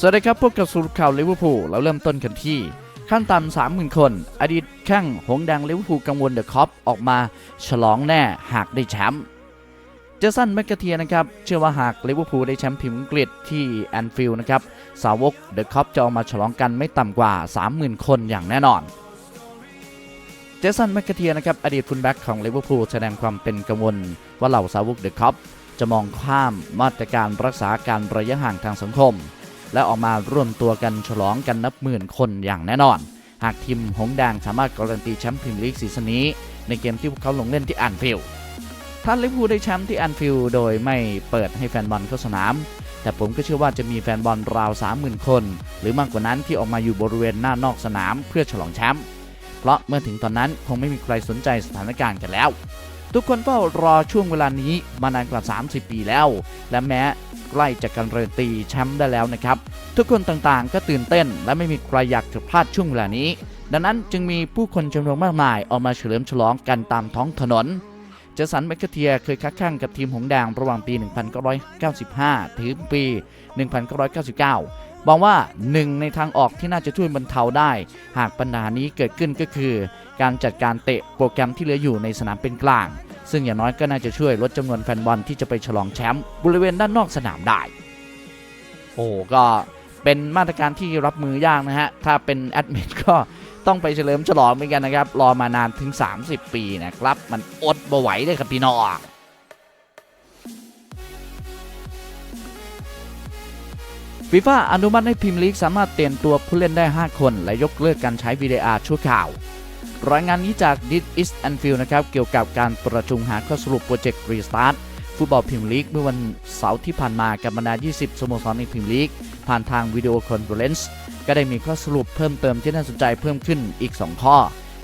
สวัสดีครับพบกับสรุปข่าวลิเวอร์พูลเราเริ่มต้นกันที่ ขั้นต่ำสามหมื่นคน อดีตแข้งหงส์แดงลิเวอร์พูลกังวลเดอะคอปออกมาฉลองแน่หากได้แชมป์เจสันแมกกาเทียนะครับ เชื่อว่าหากลิเวอร์พูลได้แชมป์พรีเมียร์อังกฤษที่แอนฟิลด์นะครับ สาวกเดอะคอปจะออกมาฉลองกันไม่ต่ำกว่า 30,000 คนอย่างแน่นอนเจสันแมกกาเทียนะครับ อดีตฟุตแบ็กของลิเวอร์พูลแสดงความเป็นกังวล ว่าเหล่าสาวกเดอะคอปจะมองข้ามมาตรการรักษาการระยะห่างทางสังคม และออกมาร่วมตัวกันฉลองกันนับหมื่นคนอย่างแน่นอน หากทีมหงแดงสามารถการันตีแชมป์พรีเมียร์ลีกซีซั่นนี้ ในเกมที่พวกเขาลงเล่นที่แอนฟิลด์ถ้าลิเวอร์พูลได้แชมป์ที่แอนฟิลด์โดยไม่เปิดให้แฟนบอลเข้าสนาม แต่ผมก็เชื่อว่าจะมีแฟนบอลราว 30,000 คน หรือมากกว่านั้นที่ออกมาอยู่บริเวณหน้านอกสนามเพื่อฉลองแชมป์เพราะเมื่อถึงตอนนั้นคงไม่มีใครสนใจสถานการณ์กันแล้ว ทุกคนเฝ้ารอช่วงเวลานี้มานานกว่า 30 ปีแล้ว และแม้ใกล้จะการันตีแชมป์ได้แล้วนะครับ ทุกคนต่างๆ ก็ตื่นเต้น และไม่มีใครอยากจะพลาดช่วงเวลานี้ ดังนั้นจึงมีผู้คนจำนวนมากมายออกมาเฉลิมฉลองกันตามท้องถนนเจสันแมคเทียเคยค้าข้างกับทีมหงแดงระหว่างปี 1995 ถึงปี 1999บอกว่าหนึ่งในทางออกที่น่าจะช่วยบรรเทาได้ หากปัญหานี้เกิดขึ้นก็คือ การจัดการเตะโปรแกรมที่เหลืออยู่ในสนามเป็นกลาง ซึ่งอย่างน้อยก็น่าจะช่วยลดจำนวนแฟนบอลที่จะไปฉลองแชมป์บริเวณด้านนอกสนามได้ โอ้ก็เป็นมาตรการที่รับมือยากนะฮะ ถ้าเป็นแอดมินก็ต้องไปเฉลิมฉลองเหมือนกันนะครับ รอมานานถึง 30 ปีนะครับ มันอดบ่ไหวเลยครับพี่น้องฟีฟ่าอนุมัติให้พรีเมียร์ลีกสามารถเปลี่ยนตัวผู้เล่นได้ 5 คน และยกเลิกการใช้ VAR ชั่วคราว รายงานนี้จาก This is Anfield นะครับ เกี่ยวกับการประชุมหาข้อสรุปโปรเจกต์ Restart ฟุตบอลพรีเมียร์ลีกเมื่อวันเสาร์ที่ผ่านมากับบรรดา 20 สโมสรในพรีเมียร์ลีก ผ่านทางวิดีโอคอนเฟอเรนซ์ก็ได้มีข้อสรุปเพิ่มเติมที่น่าสนใจเพิ่มขึ้นอีก 2 ข้อ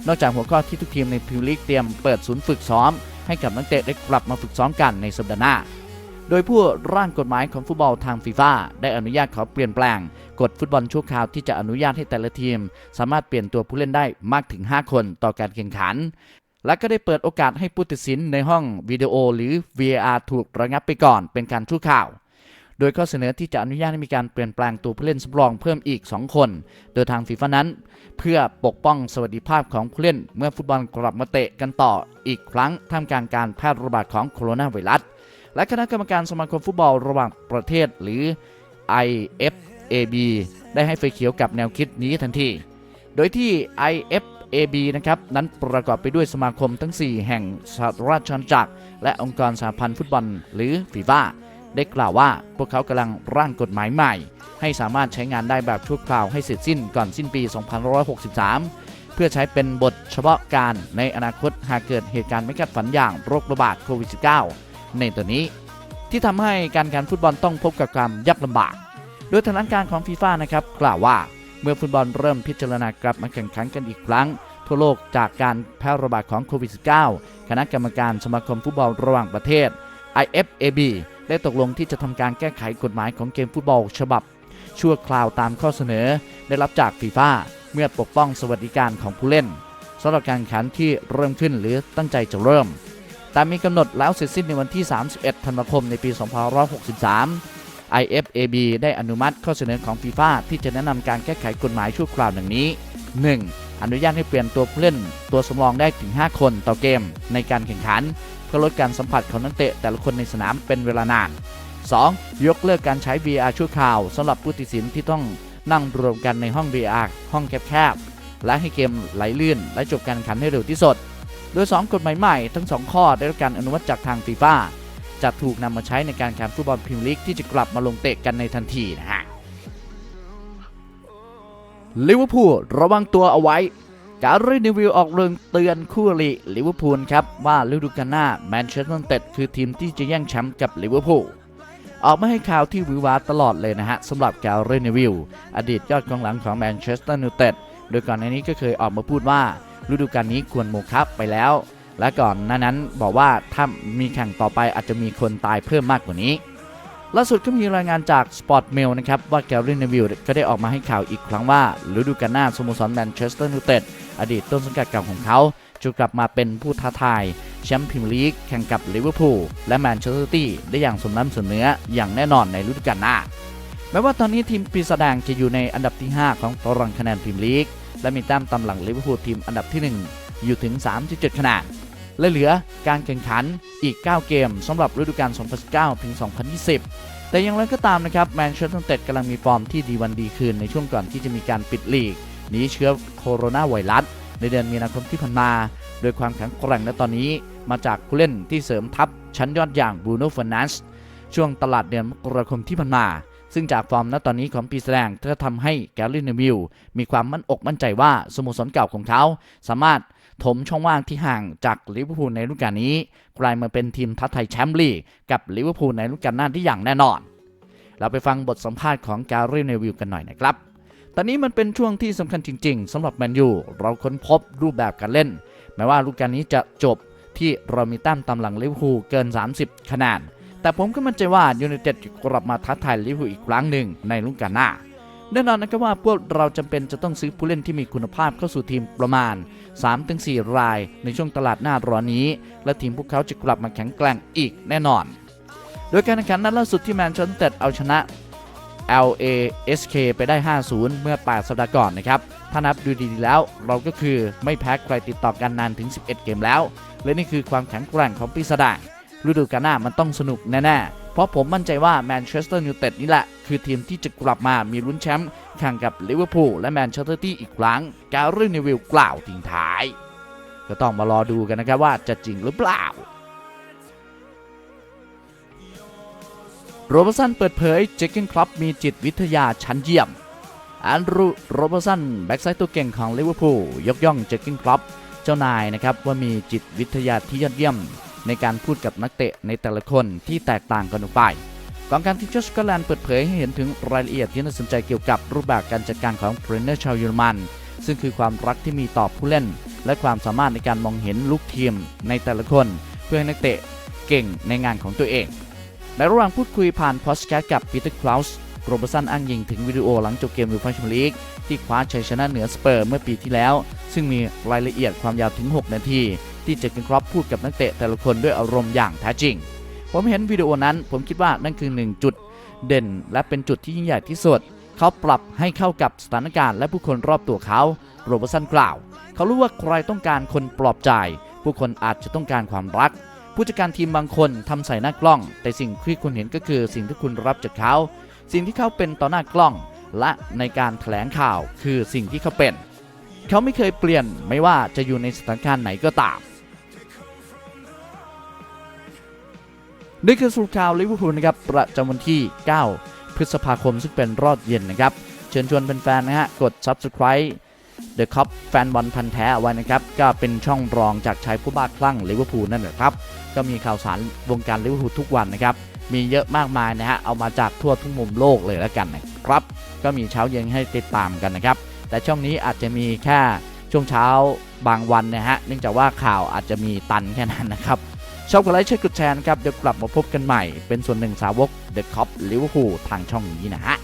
นอกจากหัวข้อที่ทุกทีมในพรีเมียร์ลีกเตรียมเปิดศูนย์ฝึกซ้อม ให้กับนักเตะได้กลับมาฝึกซ้อมกันในสัปดาห์หน้า โดยผู้ร่างกฎหมายของฟุตบอลทางฟีฟ่าได้อนุญาตขอเปลี่ยนแปลงกฎฟุตบอลชั่วคราวที่จะอนุญาตให้แต่ละทีม สามารถเปลี่ยนตัวผู้เล่นได้มากถึง 5 คนต่อการแข่งขัน และก็ได้เปิดโอกาสให้ผู้ตัดสินในห้องวิดีโอหรือ VAR ถูกระงับไปก่อนเป็นการชั่วคราวโดยข้อเสนอที่จะอนุญาตให้มีการเปลี่ยนแปลงตัวผู้เล่นสำรองเพิ่มอีก 2 คน โดยทางฟีฟ่านั้น เพื่อปกป้องสวัสดิภาพของผู้เล่น เมื่อฟุตบอลกลับมาเตะกันต่ออีกครั้งท่ามกลางการแพร่ระบาดของโคโรนาไวรัส และคณะกรรมการสมาคมฟุตบอลระหว่างประเทศหรือ IFAB ได้ให้ไฟเขียวกับแนวคิดนี้ทันที โดยที่ IFAB นะครับนั้นประกอบไปด้วยสมาคมทั้ง 4 แห่งสหราชอาณาจักร และองค์กรสหพันธ์ฟุตบอลหรือฟีฟ่าได้กล่าวว่าพวกเขากำลังร่างกฎหมายใหม่ ให้สามารถใช้งานได้แบบชั่วคราวให้เสร็จสิ้นก่อนสิ้นปี 2563 เพื่อใช้เป็นบทเฉพาะการในอนาคตหากเกิดเหตุการณ์ไม่คาดฝันอย่างโรคระบาดโควิด -19 ในตัวนี้ ที่ทำให้การแข่งฟุตบอลต้องพบกับความยากลำบาก โดยทางการของฟีฟ่านะครับกล่าวว่าเมื่อฟุตบอลเริ่มพิจารณากลับมาแข่งขันกันอีกครั้ง ทั่วโลกจากการแพร่ระบาดของโควิด -19 คณะกรรมการสมาคมฟุตบอลระหว่างประเทศ IFAB ได้ตกลงที่จะทำการแก้ไขกฎหมายของเกมฟุตบอลฉบับ ชั่วคราวตามข้อเสนอ ได้รับจากฟีฟ่าเมื่อปกป้องสวัสดิการของผู้เล่นสำหรับการแข่งขันที่เริ่มขึ้นหรือตั้งใจจะเริ่ม แตามมีกำหนดแล้วเสร็จสิ้นในวันที่ 31 ธันวาคมในปี 2563 IFAB ได้อนุมัติข้อเสนอของฟีฟ่าที่จะแนะนำการแก้ไขกฎหมายชั่วคราวดังนี้ 1. อนุญาตให้เปลี่ยนตัวผู้เล่น ตัวสำรองได้ถึง 5 คนต่อเกม ในการแข่งขันเพื่อลดการสัมผัสของนักเตะแต่ละคนในสนามเป็นเวลานาน 2. ยกเลิกการใช้ VR ชั่วคราวสำหรับผู้ตัดสินที่ต้องนั่งรวมกันในห้อง VR ห้องแคบๆและให้เกมไหลลื่น และจบการแข่งขันให้เร็วที่สุด โดย 2 กฎหมายใหม่ทั้ง 2 ข้อได้รับการอนุมัติจากทางฟีฟ่าจะถูกนำมาใช้ในการแข่งฟุตบอลพรีเมียร์ลีกที่จะกลับมาลงเตะกันในทันทีนะฮะลิเวอร์พูลระวังตัวเอาไว้การรีนิวิวออกเรื่องเตือนคู่อริลิเวอร์พูลครับว่าฤดูกาลหน้าแมนเชสเตอร์ยูไนเต็ดคือทีมที่จะแย่งแชมป์กับลิเวอร์พูลออกมาให้ข่าวที่วิวาตลอดเลยนะฮะสำหรับการรีนิวิวอดีตยอดกองหลังของแมนเชสเตอร์ยูไนเต็ดโดยก่อนหน้านี้ก็เคยออกมาพูดว่า ฤดูกาลนี้ควรโมฆะไปแล้ว และก่อนหน้านั้นบอกว่าถ้ามีแข่งต่อไปอาจจะมีคนตายเพิ่มมากกว่านี้ล่าสุดก็มีรายงานจาก Sport Mail นะครับว่าแกรี่นวิลก็ได้ออกมาให้ข่าวอีกครั้งว่าฤดูกาลหน้าสโมสรแมนเชสเตอร์ยูไนเต็ดอดีตต้นสังกัดเก่าของเขาจะกลับมาเป็นผู้ท้าทายแชมป์พรีเมียร์ลีกแข่งกับลิเวอร์พูลและแมนเชสเตอร์ตี้ได้อย่างสมน้ำสมเนื้ออย่างแน่นอนในฤดูกาลหน้าแม้ว่าตอนนี้ทีมปีศาจแดงจะอยู่ในอันดับที่ 5 ของตารางคะแนนพรีเมียร์ลีก และมีแต้มตามหลังลิเวอร์พูลทีมอันดับที่ 1 อยู่ถึง 37 คะแนนและเหลือการแข่งขันอีก 9 เกมสำหรับฤดูกาล 2019 ถึง 2020 แต่อย่างไรก็ตามนะครับแมนเชสเตอร์ยูไนเต็ดกำลังมีฟอร์มที่ดีวันดีคืนในช่วงก่อนที่จะมีการปิดลีกหนีเชื้อโคโรนาไวรัสในเดือนมีนาคมที่ผ่านมา โดยความแข็งแกร่งในตอนนี้มาจากผู้เล่นที่เสริมทัพชั้นยอดอย่างบูโน่ฟร์นันส์ช่วงตลาดเดือนมกราคมที่ผ่านมา ซึ่งจากฟอร์มณตอนนี้ของปีแสดงก็ทำให้แกลลี่เนวิลมีความมั่นอกมั่นใจว่าสโมสรเก่าของเขา สามารถถมช่องว่างที่ห่างจากลิเวอร์พูลในฤดูกาลนี้กลายมาเป็นทีมท้าทยแชมป์ลีกกับลิเวอร์พูลในฤดูกาลหน้าที่อย่างแน่นอน เราไปฟังบทสัมภาษณ์ของแกลลี่เนวิลกันหน่อยนะครับตอนนี้มันเป็นช่วงที่สำคัญจริง ๆสำหรับแมนยูเราค้นพบรูปแบบการเล่นแม้ว่าฤดูกาลนี้จะจบที่เรามีแต้มตามหลังลิเวอร์พูลเกิน 30 คะแนน แต่ผมก็มั่นใจว่ายูไนเต็ดกลับมาท้าทายลิเวอร์พูลอีกครั้งหนึ่งในฤดูกาหน้าแน่นอนนะครับว่าพวกเราจำเป็นจะต้องซื้อผู้เล่นที่มีคุณภาพเข้าสู่ทีมประมาณ 3-4 รายในช่วงตลาดหน้าร้อนนี้ และทีมพวกเขาจะกลับมาแข็งแกร่งอีกแน่นอน โดยการแข่งขันนัดล่าสุดที่แมนเชสเตอร์เอาชนะ LASK ไปได้ 5-0 เมื่อ 8 สัปดาห์ก่อนนะครับ ถ้านับดูดีๆแล้ว เราก็คือไม่แพ้ใครติดต่อกันนานถึง 11 เกมแล้ว และนี่คือความแข็งแกร่งของปีศาจแดง ฤดูกาลหน้ามันต้องสนุกแน่ๆ เพราะผมมั่นใจว่าแมนเชสเตอร์ยูไนเต็ดนี่แหละ คือทีมที่จะกลับมามีลุ้นแชมป์แข่งกับลิเวอร์พูลและแมนเชสเตอร์ตี้อีกครั้งการเรื่นิวิลกล่าวทิ้งท้าย ก็ต้องมารอดูกันนะครับว่าจะจริงหรือเปล่าโรเบร์สันเปิดเผยเจคเกนคลับมีจิตวิทยาชั้นเยี่ยมแอนดรูโรเบร์สันแบ็กไซด์ตัวเก่งของลิเวอร์พูลยกย่องเจคเกนคลับเจ้านายนะครับว่ามีจิตวิทยาที่ยอดเยี่ยม ในการพูดกับนักเตะในแต่ละคนที่แตกต่างกันออกไปกองการทีมชาติสกอตแลนด์เปิดเผยให้เห็นถึงรายละเอียดที่น่าสนใจเกี่ยวกับรูปแบบการจัดการของเทรนเนอร์ชาวเยอรมัน ซึ่งคือความรักที่มีต่อผู้เล่น และความสามารถในการมองเห็นลูกทีมในแต่ละคน เพื่อให้นักเตะเก่งในงานของตัวเอง ในระหว่างพูดคุยผ่านพอดแคสต์กับปีเตอร์คลาสโรเบร์สันอ้างยิงถึงวิดีโอหลังจบเกมยูฟ่าแชมเปี้ยนลีกที่คว้าชัยชนะเหนือสเปอร์เมื่อปีที่แล้ว ซึ่งมีรายละเอียดความยาวถึง 6 นาที ที่เจคเกนครอปพูดกับนักเตะแต่ละคนด้วยอารมณ์อย่างแท้จริง ผมเห็นวิดีโอนั้น ผมคิดว่านั่นคือหนึ่งจุดเด่น และเป็นจุดที่ยิ่งใหญ่ที่สุด เขาปรับให้เข้ากับสถานการณ์และผู้คนรอบตัวเขาโรเบร์สันกล่าว เขารู้ว่าใครต้องการคนปลอบใจ ผู้คนอาจจะต้องการความรัก ผู้จัดการทีมบางคนทำใส่หน้ากล้อง แต่สิ่งที่คุณเห็นก็คือสิ่งที่คุณรับจากเขา สิ่งที่เขาเป็นต่อหน้ากล้อง และในการแถลงข่าวคือสิ่งที่เขาเป็น เขาไม่เคยเปลี่ยนไม่ว่าจะอยู่ในสถานการณ์ไหนก็ตาม นี่คือสรุปข่าวลิเวอร์พูลนะครับประจำวันที่ 9 พฤษภาคมซึ่งเป็นรอดเย็นนะครับ เชิญชวนแฟนๆนะฮะกด Subscribe The Cop แฟนบอลพันธ์แท้เอาไว้นะครับ ก็เป็นช่องรองจากชายผู้บ้าคลั่งลิเวอร์พูลนั่นแหละครับ ก็มีข่าวสารวงการลิเวอร์พูลทุกวันนะครับ มีเยอะมากมายนะฮะ เอามาจากทั่วทุกมุมโลกเลยแล้วกันนะครับ ก็มีเช้าเย็นให้ติดตามกันนะครับ แต่ช่องนี้อาจจะมีแค่ช่วงเช้าบางวันนะฮะ เนื่องจากว่าข่าวอาจจะมีตันแค่นั้นนะครับ ชอบกดไลค์ช่กดแชร์นะครับ เดี๋ยวกลับมาพบกันใหม่ เป็นส่วนหนึ่งสาวก The Cop ลิเวอร์พูทางช่องนี้นะฮะ